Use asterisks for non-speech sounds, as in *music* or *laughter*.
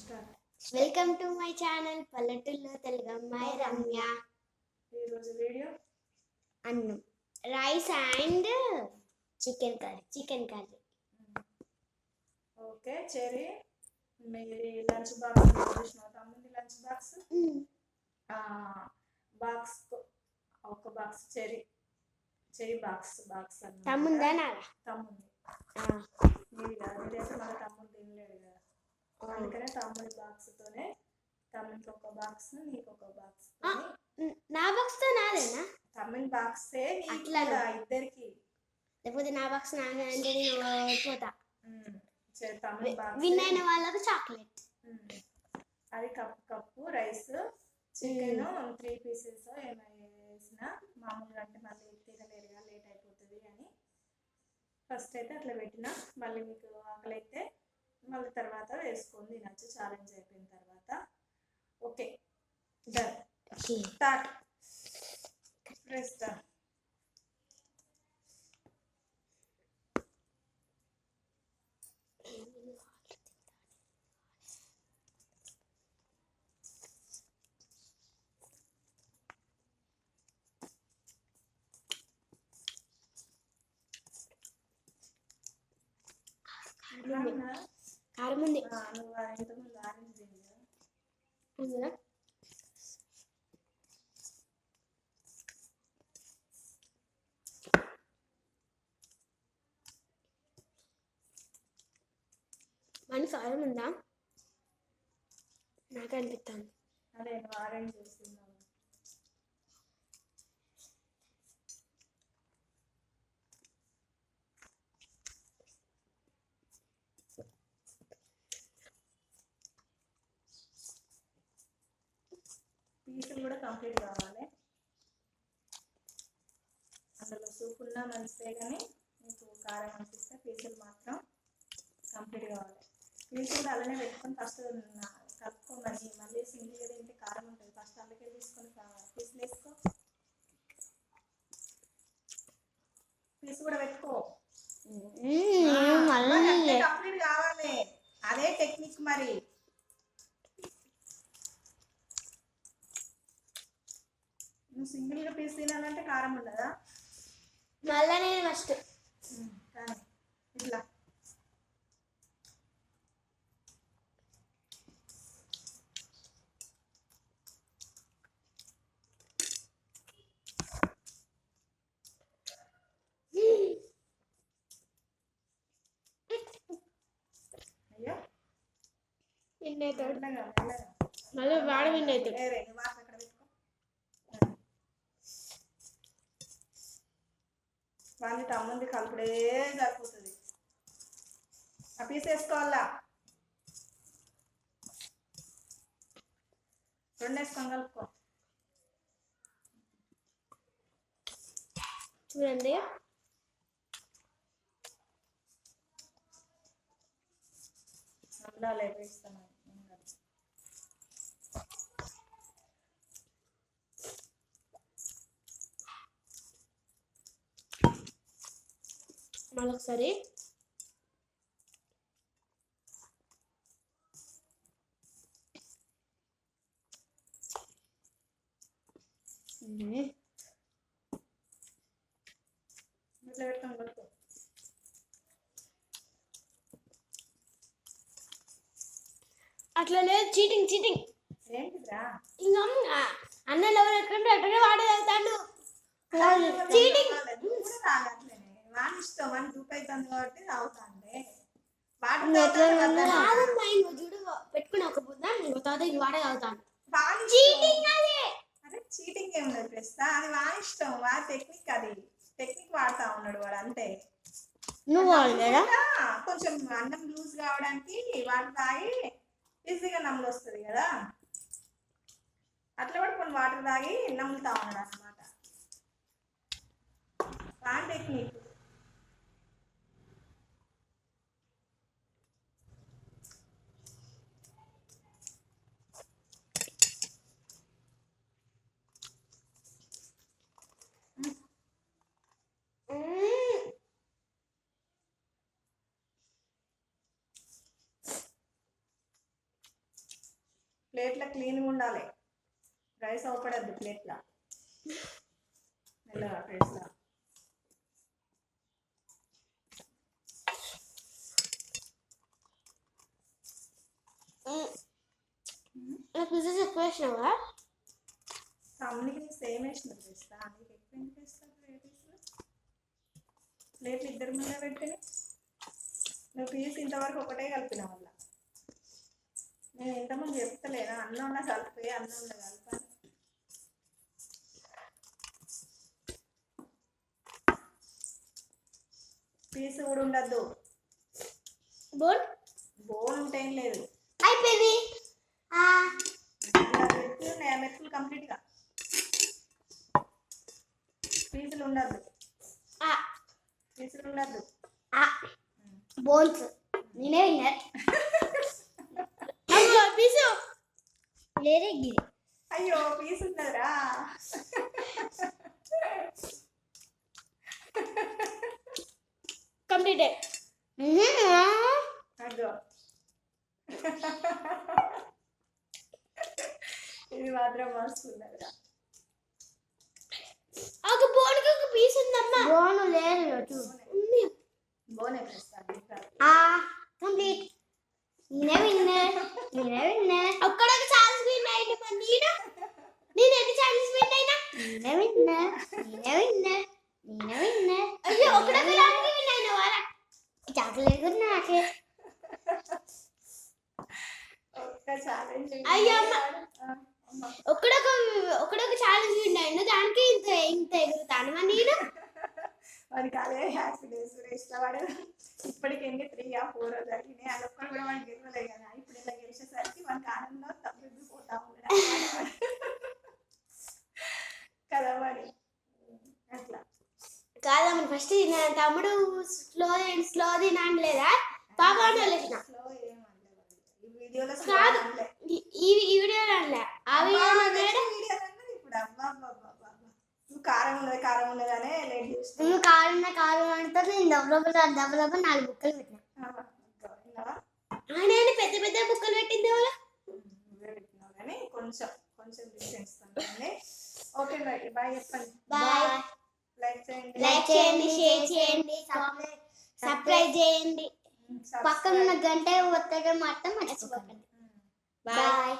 Welcome to my channel పల్లెటూరులో తెలుగు అమ్మాయి రమ్య. ఈరోజు వీడియో? అన్నం. Rice and chicken curry chicken curry. Okay Cherry మీది లంచ్ బాక్స్ చూసిన తమ్ముంది లంచ్ బాక్స్? బాక్స్ ఒక box Cherry Cherry box box తమ్ముందా తమ్ముంది. మీది కాదు మన తమ్ముడు తినలేడు కదా. అందుకనే తమ్ముడి బాక్స్ తోనే తమ్ముడికి ఒక బాక్స్ నీకు ఒక బాక్స్. నా బాక్స్తో నాదేనా? తమ్ముడి బాక్సే? అట్లా ఇద్దరికి. లేకపోతే నా బాక్స్ నాదే అంటే నేను పోతా విన్ అయిన వాళ్ళకు చాక్లెట్. అది cup cup rice chicken three pieces ఏమైనా వేసిన మామూలుగా అంటే మళ్ళీ తినలేరుగా లేట్ అయిపోతుంది అని. ఫస్ట్ అయితే అట్లా పెట్టిన. మళ్ళీ మీకు ఆకలి అయితే మళ్ళీ తర్వాత వేసుకొని తినచ్చు. ఛాలెంజ్ అయిపోయిన తర్వాత. Okay done start press done కారం ఉంది ఉందా? మన కారం ఉందా నాకు అనిపిస్తాను అదే నువ్వు ఆరెంజ్ చేస్తున్నావు పీసులు కూడా కంప్లీట్ కావాలి. అందులో సూప్ ఉన్నా మంచిదే కానీ మీకు కారం అనిపిస్తే పీసులు మాత్రం కంప్లీట్ కావాలి పీసులు కూడా అలానే పెట్టుకొని ఫస్ట్ కలుపుకోమని మళ్ళీ సింగిల్గా తింటే కారం ఉంటుంది. ఫస్ట్ అందుకే తీసుకొని పీసులు వేసుకో. పీసు కూడా పెట్టుకో. కంప్లీట్ కావాలి. అదే టెక్నిక్ మరి. నువ్వు సింగిల్గా పీస్ తినాలంటే కారం ఉండదా మళ్ళా నేను ఫస్ట్ కానీ ఇట్లా అయ్యో విన్ అవుతాడు మెల్లగా మెల్లగా మళ్ళీ వాడు విన్ అవుతాడు వాళ్ళ తమ్ముంది కలుపుడే సరిపోతుంది. ఆ పీస్ వేసుకోవాలా? రెండు వేసుకొని కలుపుకో. చూడండి. అలా లేపిస్తాను ఒకసారి. అట్లా లేదు చీటింగ్ చీటింగ్ ఇంకా అన్న లెవెల్ ఎట్టుకుంటే అట్టగా వాడే వెళ్తాడు. చీటింగ్ నువ్వు కూడా తాగట్లేనే వాని ఇష్టం వాని దూపు అవుతుంది కాబట్టి తాగుతాండే. చూడు పెట్టుకుని ఒక బుద్ధ వాడే చీటింగ్ అదే! అదే చీటింగ్ ఏం లేదు ప్రశ్న అది వాని ఇష్టం వాడి టెక్నిక్ అది. టెక్నిక్ వాడుతా ఉన్నాడు వాడు అంతే. నువ్వు కొంచెం అన్నం లూజ్ కావడానికి వాటర్ తాగి ఈజీగా నమ్ములు వస్తుంది కదా. అట్లా కూడా కొన్ని వాటర్ తాగి నమ్ములుతా ఉన్నాడు అనమాట వాడి టెక్నిక్ ప్లేట్లో క్లీన్గా ఉండాలి. రైస్ అవపడద్దు ప్లేట్లో. మెల్లగా ప్లేట్లా నాకు పిజ్జా ఎక్కువ వేసినావా తమ్మునికి సేమ్ వేసిన చేస్తా నీకు ఎక్కువ ఎందుకు వేస్తా ప్లేట్ ప్లేట్లు ఇద్దరు మీద పెట్టి నువ్వు పీస్ ఇంతవరకు ఒకటే కలిపిన వల్ల నేను ఇంతమంది చెప్తలేనా. అన్నం ఉన్న కలిపి అన్నం ఉన్న కలపాలి పీస్ కూడా ఉండద్దు. బోల్ బోన్ ఉంటే ఏం లేదు. అయిపోయింది. ఆ. మెతుకులు కంప్లీట్గా పీసులు ఉండద్దు. ఆ, పీసులు ఉండద్దు. ఆ. బోన్స్. నేనే విన్నర్ *laughs* పీసు లేరే గిరి. అయ్యో పీస్ ఉన్నదిరా కంప్లీటెడ్ అదో. ఇది మాత్రం మస్తు ఉన్నదిరా ఒక బోన్కి ఒక పీస్ ఉందమ్మా. బోన్ లేదు ఉంది. బోనే వేస్తాను ఆ కంప్లీట్ నేనే విన్నర్ నేనే విన్నర్ ఒక్కడ ఒక ఛాన్స్ విన్ అయింది మరి నేను నేను ఎన్ని ఛాన్సెస్ విన్ అయినా నేనే విన్నర్ నేనే విన్నర్ నేనే విన్నర్ అయ్యో ఒక్కడొక దానికి విన్ అయిన వారా చాక్లెట్ కూడా నాకే ఒక్క ఛాలెంజ్ అయ్యో అమ్మ. ఒక్కడొక ఒక్కడొక ఛాలెంజ్ విన్ అయిన దానికి ఇంత ఇంత ఎగురుతాను మరి నేను అదే హ్యాపీనెస్ ఇష్టపడే ఇప్పటికి ఎన్ని త్రీ ఆ ఫోర్ జరిగినాయి అది ఒక్కడు కూడా వాడికి గెలవలే కదా. ఇప్పుడు ఇలా గెలిచేసరికి వాడికి ఆనందం తగ్గిపోతా ఉన్నాడు కదా మరి? అట్లా. కాదమ్మ ఫస్ట్ తమ్ముడు? స్లో స్లో తినాను లేదా? పాప అనలేసిన వాడు. ఈ వీడియోలో. అనలే. ఆ అబ్బా, వీడియో next వీడియో అన్నది ఇప్పుడు. అబ్బా కారం ఉన్నది కారం లేట్ నువ్వు కారు కారు అంటే నేను నాలుగు బుక్కలు పెట్టినా. పెద్ద పెద్ద బుక్కలు పెట్టింది ఎవరు? నువ్వే పెట్టినావు కానీ కొంచెం కొంచెం డిస్టెన్స్ ఓకే మరి బాయ్ చెప్పండి. బాయ్ లైక్ చేయండి. లైక్ చేయండి షేర్ చేయండి సబ్స్క్రైబ్ చేయండి. పక్కన ఉన్న గంట ఒత్తగా మాత్రం మర్చిపోకండి. బాయ్